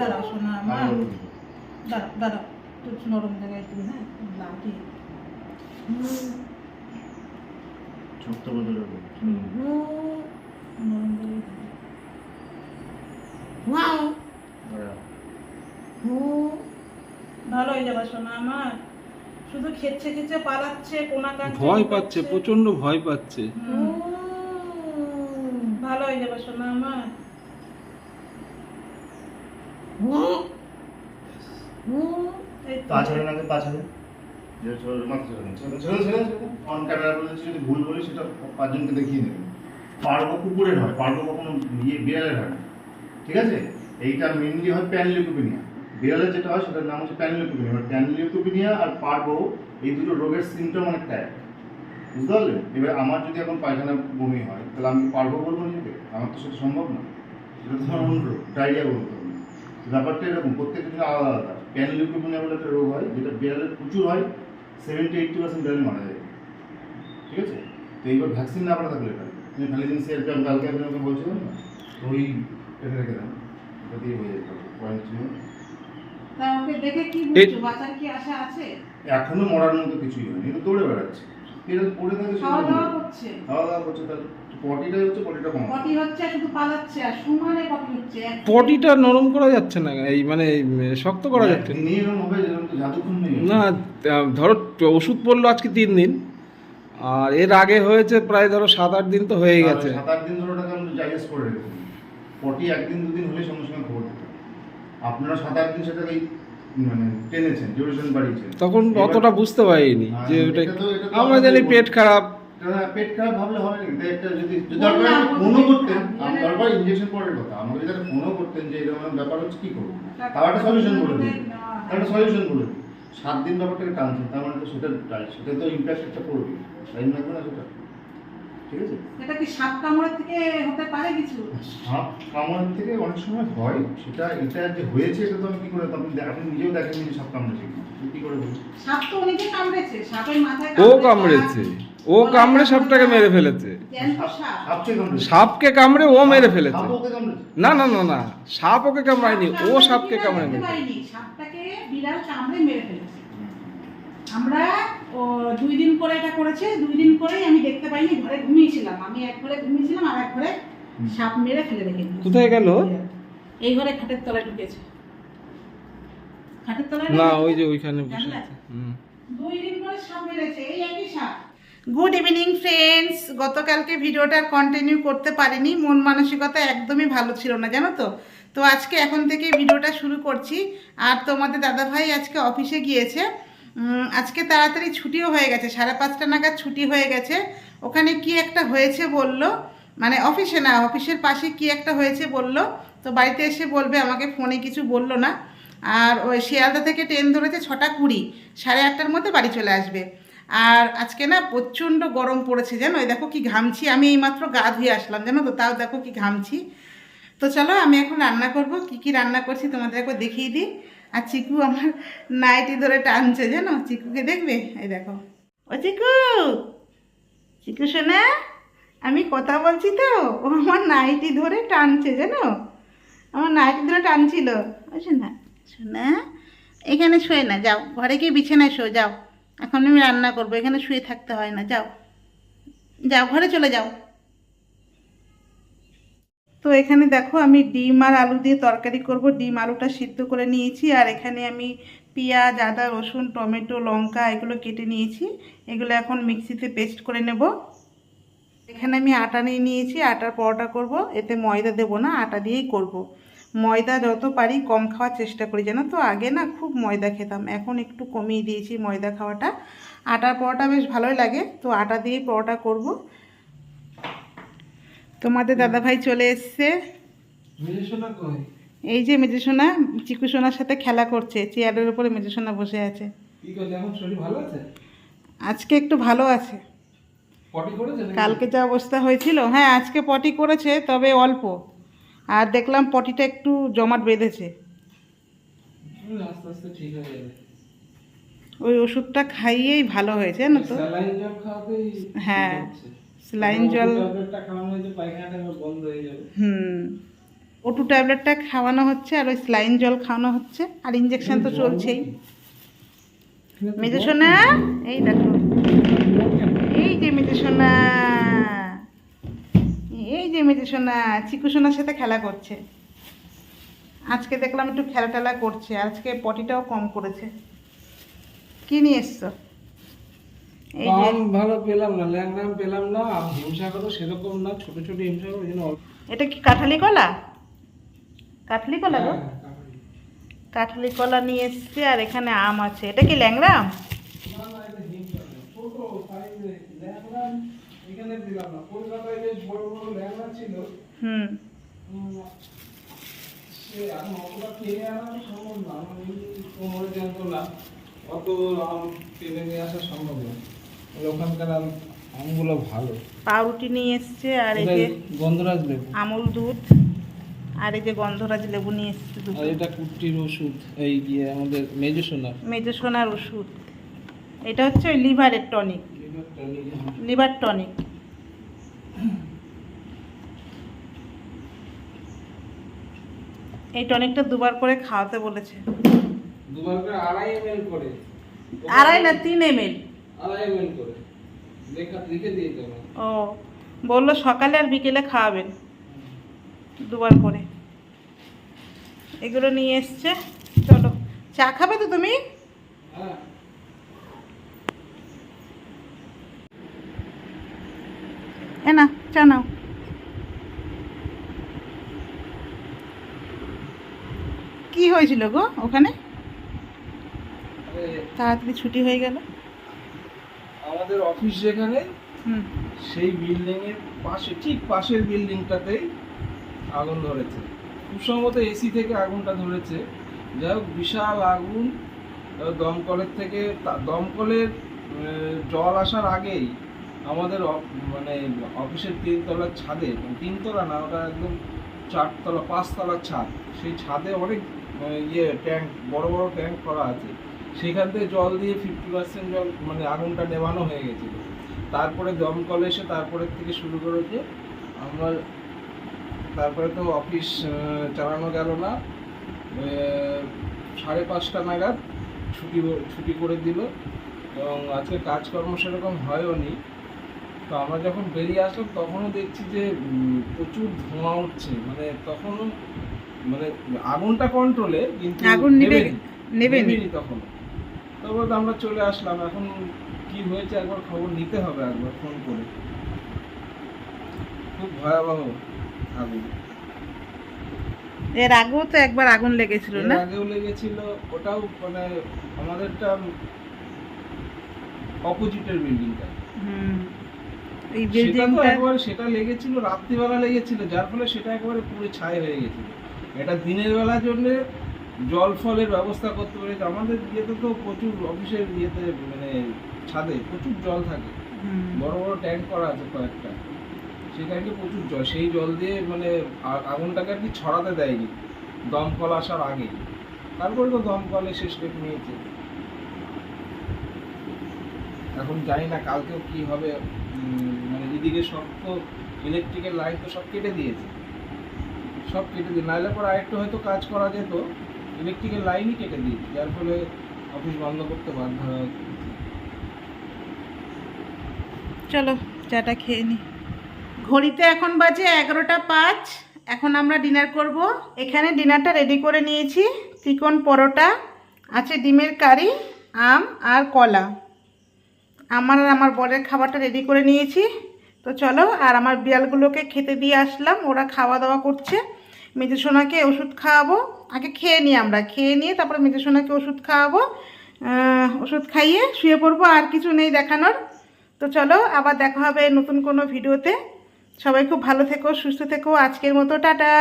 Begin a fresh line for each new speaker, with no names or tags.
দাঁড়াও, শোনা
আমার
দাঁড়াও দাঁড়াও একটু নরম জায়গায় তুমি হ্যাঁ লাঠি।
ছোট্ট বদলে
নরম জায়গায়
দাঁড়া।
ভালো হয়ে যাবে শোনা আমার। শুধু খেচ্ছে খেচ্ছে পালাচ্ছে কোনা
ভয় পাচ্ছে প্রচণ্ড ভয় পাচ্ছে।
ভালো হয়ে যাবে শোনা আমার।
ক্যামেরা বলেছি যদি ভুল সেটা পাঁচজনকে দেখিয়ে হয় কখনো ইয়ে হয় না ঠিক আছে? এইটা মেনলি হয় যেটা হয়, সেটার নাম হচ্ছে প্যানলিউকোপিনিয়া। আর পারব এই দুটো রোগের অনেকটা বুঝতে এবার আমার যদি এখন পায়খানা বমি হয়, তাহলে আমি পারব বলব নিজেকে? আমার তো সেটা সম্ভব না। সেটা তো আমার অন্য রোগ ডায়রিয়া বলতে ব্যাপারটা এরকম প্রত্যেকটা জন্য আলাদা। আলাদা প্যানলিউকোপিনিয়া বলে একটা রোগ হয় যেটা বিড়ালের প্রচুর হয় সেভেন্টি এইটটি পার্সেন্ট বিড়াল মারা যায়। ঠিক আছে? তো এইবার ভ্যাকসিন না পারা থাকলে এটা তুমি খালি দিন সেল প্যান কালকে আপনি আমাকে বলছিলেন না তো ওই এটা রেখে দেন এটা দিয়ে হয়ে যেতে পারে পয়েন্ট ছিল
দেখে কি
এই-
বুঝছ কি আশা আছে?
এখনও মরার মতো কিছুই হয়নি। এটা দৌড়ে বেড়াচ্ছে। এটা পড়ে থাকে
খাওয়া দাওয়া। করছে।
খাওয়া দাওয়া করছে তার পটিটাই হচ্ছে পটিটা কম।
পটি হচ্ছে শুধু পালাচ্ছে আর সমানে পটি হচ্ছে।
পটিটা নরম করা যাচ্ছে না এই মানে শক্ত করা যাচ্ছে না।
এরকম হবে
না ধরো ওষুধ পড়ল আজকে তিন দিন আর এর আগে হয়েছে প্রায় ধরো সাত আট দিন তো হয়ে গেছে।
সাত আট দিন ধরে ওটাকে আমরা জাইজেস করে রেখেছি। পটি একদিন দুদিন হলে সঙ্গে সঙ্গে খবর দিতে আপনারা সাত আট দিন সেটাকে মানে টেনেছেন ডিউরেশন বাড়িয়েছেন।
তখন অতটা বুঝতে পারিনি
হ্যাঁ,
যে ওটা আমরা জানি পেট খারাপ।
এটা পেট খারাপ ভাবলে হবে না একটা যদি ফোনও করতেন। ইঞ্জেকশন পরের কথা। আমাকে যদি ফোনও করতেন যে এরকম ব্যাপার হচ্ছে কি করব? তার একটা সলিউশন বলে দিন তার একটা সলিউশন বলে দিন। সাত দিন ব্যাপারটাকে টানছেন তার মানে তো সেটা সেটা তো ইম্প্যাক্ট একটা পড়বে। তাই লাগবে না সেটা? ঠিক আছে?
এটা কি সাপ কামড়ের থেকে হতে পারে কিছু?
সাপ কামড়ের থেকে অনেক সময় হয়। সেটা এটা যে হয়েছে এটা তো আমি কি করে আপনি নিজেও দেখেন যে সাপ কামড়েছে কি করে
সাপ তো কামড়েছে। সাপের মাথায়
ও কামড়েছে। ও কামড়ে সাপটাকে মেরে ফেলেছে।
সাপকে
কামড়ে ও মেরে ফেলেছে। না না না না সাপ ওকে কামড়ায়নি ও সাপকে কামড়ে
মেরে ফেলেছে। আমরা ও দুই দিন করে এটা করেছে দুই দিন করেই আমি দেখতে পাইনি ঘরে ঘুমিয়েছিলাম। আমি এক ঘরে ঘুমিয়েছিলাম আর এক ঘরে সাপ মেরে ফেলে রেখে
কোথায় গেল?
এই ঘরে খাটের তলায় ঢুকেছে। খাটের তলায়
না ওই যে ওইখানে বসে আছে। হুম।
দুই দিন করে সাপ মেরেছে এই একই সাপ। গুড ইভিনিং ফ্রেন্ডস গতকালকে ভিডিওটা কন্টিনিউ করতে পারিনি। মন মানসিকতা একদমই ভালো ছিল না, জানো তো? তো আজকে এখন থেকে ভিডিওটা শুরু করছি। আর তোমাদের দাদাভাই আজকে অফিসে গিয়েছে। আজকে তাড়াতাড়ি ছুটিও হয়ে গেছে। সাড়ে পাঁচটা নাগাদ ছুটি হয়ে গেছে। ওখানে কি একটা হয়েছে বলল। মানে অফিসে না, অফিসের পাশে কি একটা হয়েছে বলল। তো বাড়িতে এসে বলবে, আমাকে ফোনে কিছু বলল না। আর ওই শিয়ালদা থেকে ট্রেন ধরেছে ছটা কুড়ি। সাড়ে আটটার মধ্যে বাড়ি চলে আসবে। আর আজকে না প্রচণ্ড গরম পড়েছে, জানো? এই দেখো কি ঘামছি। আমি এইমাত্র গা ধুয়ে আসলাম, জানো তো? তাও দেখো কি ঘামছি। তো চলো, আমি এখন রান্না করব। কি কি রান্না করছি তোমাদের একবার দেখিয়ে দিই। আর চিকু আমার নাইটি ধরে টানছে, জানো? চিকুকে দেখবে? এই দেখো। ও চিকু! চিকু শোনা আমি কথা বলছি তো? ও আমার নাইটি ধরে টানছে, জানো? আমার নাইটি ধরে টানছিল। ও না শোনা এখানে শুয়ে না, যাও। ঘরে গিয়ে বিছানায় শো, যাও। এখন আমি রান্না করব, এখানে শুয়ে থাকতে হয় না, যাও। যাও, ঘরে চলে যাও। তো এখানে দেখো আমি ডিম আর আলু দিয়ে তরকারি করব, ডিম আলুটা সিদ্ধ করে নিয়েছি, আর এখানে আমি পেঁয়াজ, আদা, রসুন, টমেটো, লঙ্কা, এগুলো কেটে নিয়েছি, এগুলো এখন মিক্সিতে পেস্ট করে নেব। এখানে আমি আটা নিয়ে নিয়েছি, আটার পরোটা করব, এতে ময়দা দেবো না, আটা দিয়েই করব। ময়দা যত পারি কম খাওয়ার চেষ্টা করি জানো তো? আগে না খুব ময়দা খেতাম এখন একটু কমিয়ে দিয়েছি ময়দা খাওয়াটা। আটার পরোটা বেশ ভালোই লাগে তো আটা দিয়েই পরোটা করব। তোমাদের দাদাভাই চলে এসছে। এই যে মেজেসোনা চিকু সোনার সাথে খেলা করছে চেয়ারের উপরে মেজেসোনা বসে আছে। আজকে একটু ভালো আছে? কালকে যা অবস্থা হয়েছিল হ্যাঁ আজকে পটি করেছে তবে অল্প। আর দেখলাম পটিটা একটু জমাট বেঁধেছে। ওই ওষুধটা খাইয়েই ভালো হয়েছে জানো তো? হ্যাঁ। স্যালাইন জল হুম ওটু ট্যাবলেটটা খাওয়ানো হচ্ছে আর ওই স্লাইন জল খাওয়ানো হচ্ছে আর ইঞ্জেকশন তো চলছেই। মেজে সোনা এই দেখো। এই যে মেজে সোনা। এই যে মেজে সোনা চিকু সোনার সাথে খেলা করছে। আজকে দেখলাম একটু খেলা টেলা করছে আজকে পটিটাও কম করেছে। কি নিয়ে এসছো?
ভালো পেলাম না ল্যাংরাম পেলাম না সেরকম না ছোট ছোট হিমসাগর
এটা কি কাঁঠালি কলা? কাঁঠালি কলা গো?
হ্যাঁ,
কাঁঠালি। কলা নিয়ে এসছে আর এখানে আম আছে। এটা কি ল্যাংড়া
এখানে দিলাম না। কলকাতায় যে বড় বড় ল্যাংড়া ছিল,
হুম
সে এখন অতটা কিনে আনা সম্ভব না। আমার এমনি কোমরে যন্ত্রণা, অত আম কিনে নিয়ে আসা সম্ভব না। ওখানকার আম- আমগুলো ভালো
পাউরুটি নিয়ে এসছে আর এই যে
গন্ধরাজ লেবু
আমুল দুধ আর এই যে গন্ধরাজ লেবু নিয়ে এসছে
আর এটা কুটির ওষুধ এই গিয়ে আমাদের মেজো সোনার
মেজো সোনার ওষুধ এটা হচ্ছে লিভারের টনিক লিভার টনিক। এই টনিকটা দুবার করে খাওয়াতে বলেছে।
দুবার করে আড়াই এমএল করে।
আড়াই না তিন এমএল।
আড়াই এমএল করে। লেখা লিখে দিয়ে দেবো
ও বলল সকালে আর বিকেলে খাওয়াবেন। দুবার করে। এগুলো নিয়ে এসছে। চলো চা খাবে তো তুমি?
হ্যাঁ।
এ না চা নাও। কি হয়েছিল গো ওখানে? তাড়াতাড়ি ছুটি হয়ে গেল।
আমাদের অফিস যেখানে
হুম।
সেই বিল্ডিং এর পাশে ঠিক পাশের বিল্ডিংটাতেই আগুন ধরেছে। খুব সম্ভবত এসি থেকে আগুনটা ধরেছে। যাই হোক বিশাল আগুন দমকলের থেকে দমকলের জল আসার আগেই আমাদের মানে অফিসের তিনতলার ছাদে মানে তিনতলা না, ওটা একদম চারতলা পাঁচতলার ছাদ। সেই ছাদে অনেক ইয়ে ট্যাঙ্ক, বড় বড় ট্যাঙ্ক করা আছে। সেখান থেকে জল দিয়ে ফিফটি পার্সেন্ট জল মানে আগুনটা নেভানো হয়ে গেছিল। তারপরে দমকল এসে তারপরে থেকে শুরু করেছে। আমরা, তারপরে তো অফিস চালানো গেল না। সাড়ে পাঁচটা নাগাদ ছুটি ছুটি করে দিল। এবং আজকে কাজকর্ম সেরকম হয়ও নি। তো আমরা যখন বেরিয়ে আসলাম তখনও দেখছি যে প্রচুর ধোঁয়া উঠছে। মানে তখনও মানে আগুনটা কন্ট্রোলে কিন্তু
আগুন
নেবেনি। তখন তারপর তো আমরা চলে আসলাম। এখন কি হয়েছে একবার খবর নিতে হবে একবার ফোন করে। খুব ভয়াবহ আগুন।
এর আগেও তো একবার আগুন লেগেছিল না?
আগেও লেগেছিল। ওটাও মানে আমাদেরটা অপোজিটের বিল্ডিংটা
হুম। এই বিল্ডিংটা
একবার সেটা লেগেছিল রাত্রিবেলা লেগেছিল যার ফলে সেটা একেবারে পুরো ছাই হয়ে গেছিল। এটা দিনের বেলার জন্য জল ফলের ব্যবস্থা করতে পেরেছে আমাদের ইয়েতে তো প্রচুর অফিসের ইয়েতে মানে ছাদে প্রচুর জল থাকে। বড় বড় ট্যাঙ্ক করা আছে কয়েকটা। ট্যাঙ্কে প্রচুর জল সেই জল দিয়ে মানে আগুনটাকে আর কি ছড়াতে দেয়নি। দমকল আসার আগে তারপরে তো দমকল এসে স্টেপ নিয়েছে। এখন জানি না কালকেও কি হবে মানে এদিকে সব তো ইলেকট্রিকের লাইন তো সব কেটে দিয়েছে। সব কেটে দিয়ে নাহলে পরে আরেকটু হয়তো কাজ করা যেত ইলেকট্রিকের লাইনই কেটে দিয়েছে, যার ফলে অফিস বন্ধ করতে বাধ্য হয়
চলো, চাটা খেয়ে নি। ঘড়িতে এখন বাজে এগারোটা পাঁচ, এখন আমরা ডিনার করব। এখানে ডিনারটা রেডি করে নিয়েছি, চিকন পরোটা, আছে ডিমের কারি, আম আর কলা। আমার আর আমার বরের খাবারটা রেডি করে নিয়েছি। তো চলো, আর আমার বিড়ালগুলোকে খেতে দিয়ে আসলাম। ওরা খাওয়া দাওয়া করছে। মেজে সোনাকে ওষুধ খাওয়াবো। আগে খেয়ে নিই আমরা। খেয়ে নিয়ে তারপরে মেজে সোনাকে ওষুধ খাওয়াবো। ওষুধ খাইয়ে শুয়ে পড়ব, আর কিছু নেই দেখানোর। তো চলো, আবার দেখা হবে নতুন কোনো ভিডিওতে। সবাই খুব ভালো থেকো, সুস্থ থেকো। আজকের মতো, টাটা।